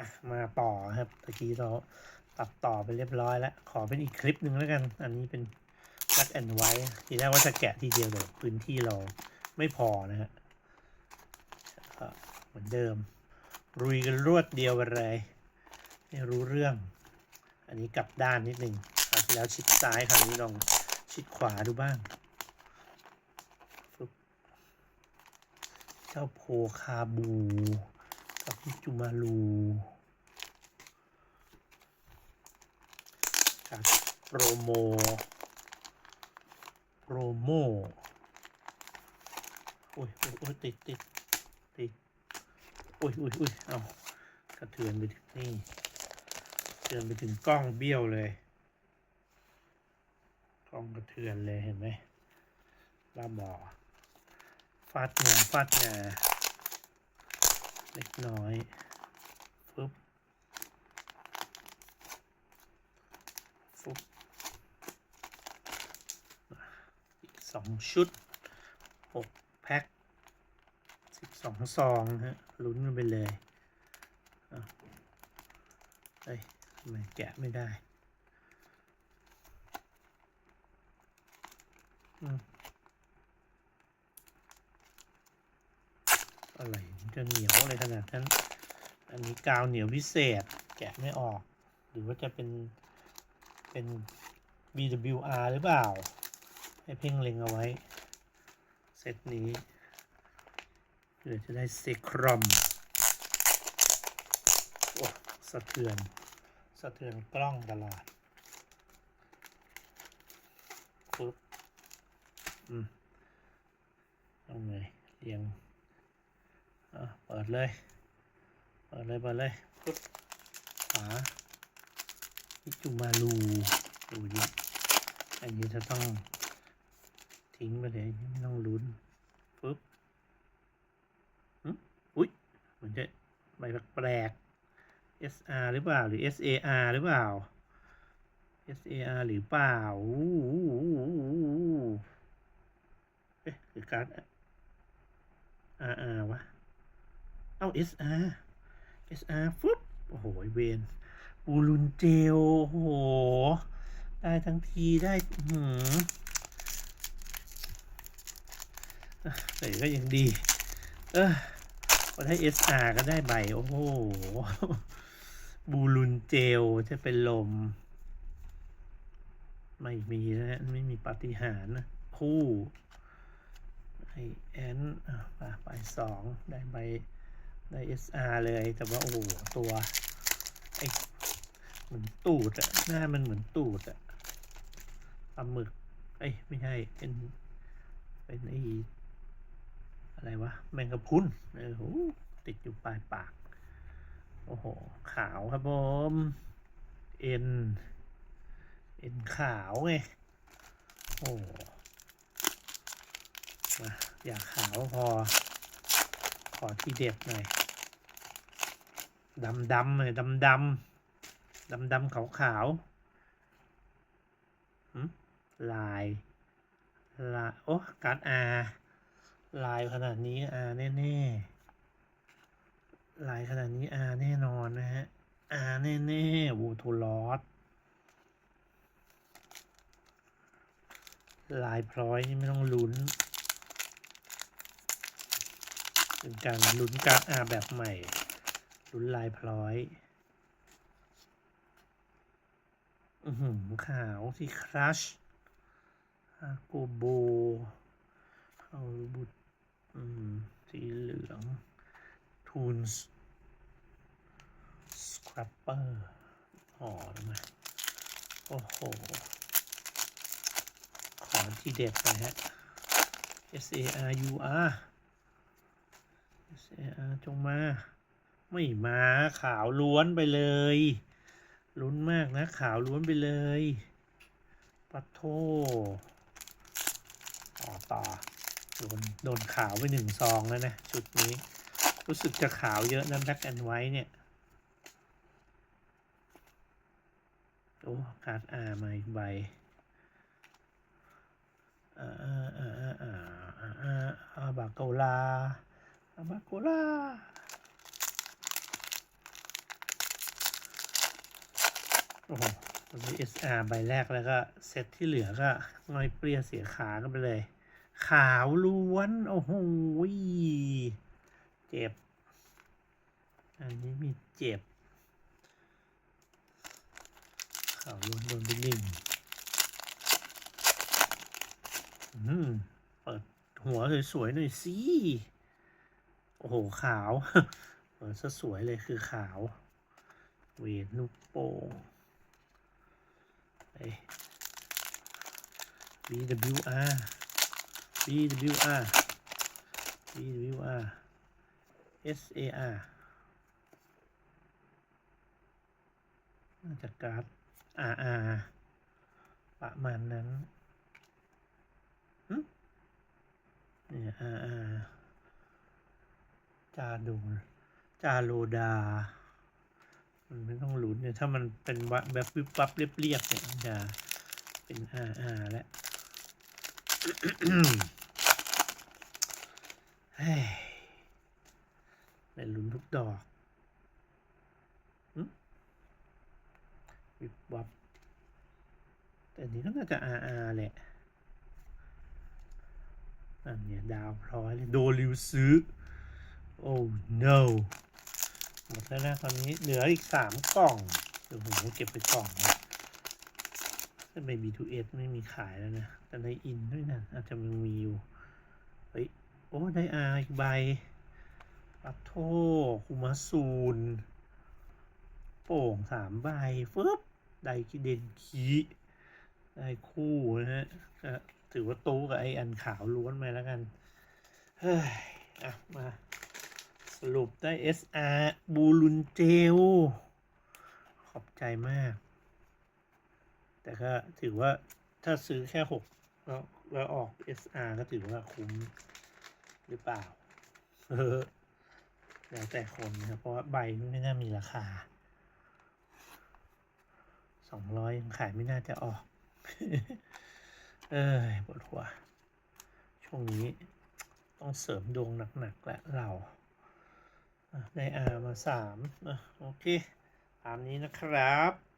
อะมาต่อครับตะกี้เราตัดต่อไปเรียบร้อยแล้ว ขอเป็นอีกคลิปหนึ่งแล้วกัน อันนี้เป็น black and white ทีแรกว่าจะแกะทีเดียวแต่พื้นที่เราไม่พอนะฮะเหมือนเดิมรุยกันรวดเดียวไปเลยไม่รู้เรื่อง อันนี้กลับด้านนิดหนึ่งคราวที่แล้วชิดซ้ายคราวนี้ลองชิดขวาดูบ้างเจ้าโพคาบู กับจุมาลูกับโปรโมโปรโมโอ้ยโอ้ยโอ้ยติดติดติดโอ้ยโอ้ยโอ้ยเอากระเทือนไปถึงนี่กระเทือนไปถึงกล้องเบี้ยวเลย กล้องกระเทือนเลยเห็นไหมบ้าบอฟาดเงาฟาดเงา เล็กน้อยฟึบฟึบอีกสองชุดหกแพ็คสิบสองซองฮะลุ้นกันไปเลยเฮ้ยทำไมแกะไม่ได้ อืม อะไรจะเหนียวอะไรขนาดนั้น อันนี้กาวเหนียวพิเศษ แกะไม่ออก หรือว่าจะเป็นเป็น BWR หรือเปล่า ให้เพ่งเล็งเอาไว้เซตนี้เพื่อจะได้เซครอมโอ้สะเทือน สะเทือนกล้องตลาดปึ๊บ อืมเอาไงเรียง เปิดเลย เปิดเลยเปิดเลยปุ๊บฝาพิจุมาลูดูดิอันนี้จะต้องทิ้งไปเลยไม่ต้องลุ้นปุ๊บหึอุ้ยเหมือนจะใบแปลก SR หรือเปล่าหรือ SAR หรือเปล่า SAR หรือเปล่าเอ๊ะหรือการ RR วะ เอา SR SR ฟึบโอ้โหเวนปูรุนเจล โอ้โห ได้ทั้งทีได้หือแต่ก็ยังดี เออพอได้ SR ก็ได้ใบ โอ้โห บูรุนเจลจะเป็นลม ไม่มีนะฮะไม่มีปาฏิหาริย์นะคู่ไอแอนไปไปสองได้ใบ ได้ SR เลยแต่ว่าโอ้โหตัวไอเหมือนตูดอะหน้ามันเหมือนตูดอะปลาหมึกเอ้ยไม่ใช่เป็นเป็นไออะไรวะแมงกะพรุนเออโหติดอยู่ปลายปาก โอ้โห ขาวครับผมเอ็นเอ็นขาวไงโอ้มาอยากขาวพอ ขอที่เด็ดหน่อยดำดำเลยดำดำดำดำขาวขาวลายลายโอ้การ์ดอาลายขนาดนี้อาแน่แน่ๆลายขนาดนี้อาแน่นอนนะฮะอาแน่แน่ๆวูทูลอสลายพร้อยนี่ไม่ต้องลุ้น เป็นการลุ้นการ์อาแบบใหม่ลุ้นลายพร้อย อือหือขาวที่ครัชฮาโกโบเอาบุตอืม สีเหลือง ทูนส์สครับเปอร์ห่อลงมาโอ้โห ขอที่เด็ดหน่อยฮะ S A R U R จงมา ไม่มาขาวล้วนไปเลย ลุ้นมากนะขาวล้วนไปเลยปัดโทต่อต่อโดนโดนขาวไปหนึ่งซองแล้วนะชุดนี้ รู้สึกจะขาวเยอะนะแบ็กแอนไวท์เนี่ย โอ้การ์ดอามาอีกใบอ่าอ่าอ่าอ่าอ่าอ่าอ่าอาบาโกลา อาบาโกลาโอ้โหวันนี้ SR ใบแรกแล้วก็ เซตที่เหลือก็ง่อยเปรี้ยเสียขากันไปเลย ขาวล้วน โอ้โหเจ็บ อันนี้มีเจ็บ ขาวล้วนโดนไปหนึ่งอืมเปิดหัวสวยๆหน่อยสิ โอ้โห ขาวเปิดซะสวยเลยคือขาว เวทลูกโป่งไป BWR BWR BWR SAR น่าจะการ์ด RR ประมาณนั้นเนี่ย RR จาดูจาโลดา มันไม่ต้องลุ้นเนี่ย ถ้ามันเป็นวะแบบวิบวับเรียบๆเนี่ยจะเป็น RR แล้วเฮ้ยได้ลุ้นทุกดอกวิบวับ แต่นี้ก็น่าจะ RR แหละอันเนี้ยดาวพร้อยเลยโดริวซื้อ โอ้ no หมดแล้วนะตอนนี้เหลืออีกสามกล่องเดี๋ยวผมก็เก็บไปกล่องนะแต่ใน B2S ไม่มีขายแล้วนะ แต่ในอินด้วยนะอาจจะยังมีอยู่ เฮ้ย โอ้ ได้อาอีกใบปัตโทคุมาซูน โป่งสามใบฟึบไดคิเดนคีได้คู่นะฮะก็ถือว่าตู้กับไออันขาวล้วนมาแล้วกัน เฮ้ย อะ มา สรุปได้ SR บูลุนเจล ขอบใจมาก แต่ก็ถือว่าถ้าซื้อแค่หกแล้วแล้วออก SR ก็ถือว่าคุ้มหรือเปล่าเออแล้วแต่คนนะครับ เพราะว่าใบไม่น่ามีราคาสองร้อยยังขายไม่น่าจะออก เอ้ยปวดหัว ช่วงนี้ต้องเสริมดวงหนักๆและเรา ได้อามาสามอะโอเค ตามนี้นะครับ